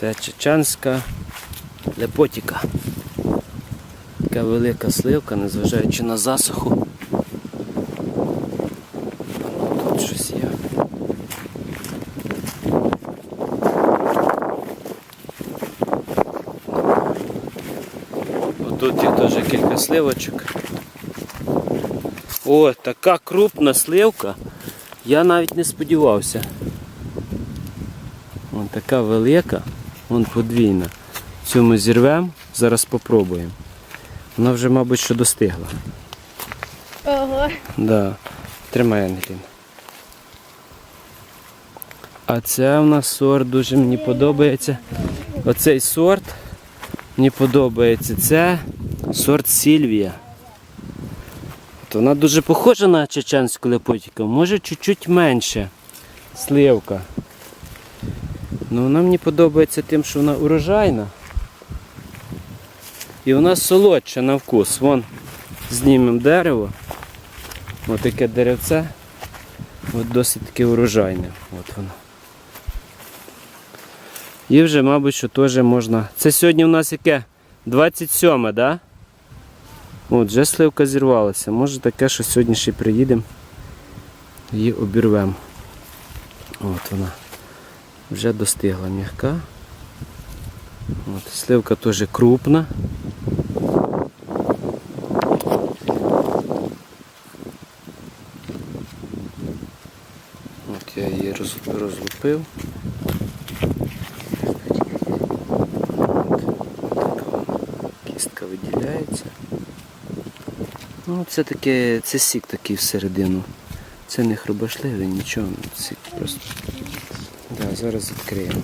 Це чеченська лепотіка. Така велика сливка, незважаючи на засуху. Тут щось є. Отут є теж кілька сливочок. О, така крупна сливка. Я навіть не сподівався. Вон така велика, вон подвійна. Цю ми зірвемо, зараз попробуємо. Вона вже, мабуть, що достигла. Ого. Да. Тримай, Ангеліна. А це у нас сорт дуже мені подобається. Оцей сорт мені подобається. Це сорт Сільвія. От вона дуже похожа на чеченську лепотіку, може чуть-чуть менше. Сливка. Ну вона мені подобається тим, що вона урожайна. І вона солодша на вкус. Вон знімемо дерево. Ось таке деревце. От досить таке урожайне. От воно. І вже, мабуть, що теж можна. Це сьогодні у нас яке? 27, так? Да? От, вже сливка зірвалася. Може таке, що сьогодні ще приїдемо. Її обірвемо. От вона. Вже достигла м'яка. От, сливка теж крупна. От я її роз- розлупив. Кістка виділяється. Ну, це таке, це сік такий всередину. Це не хробашливий, нічого, сік просто. Да, зараз відкриємо.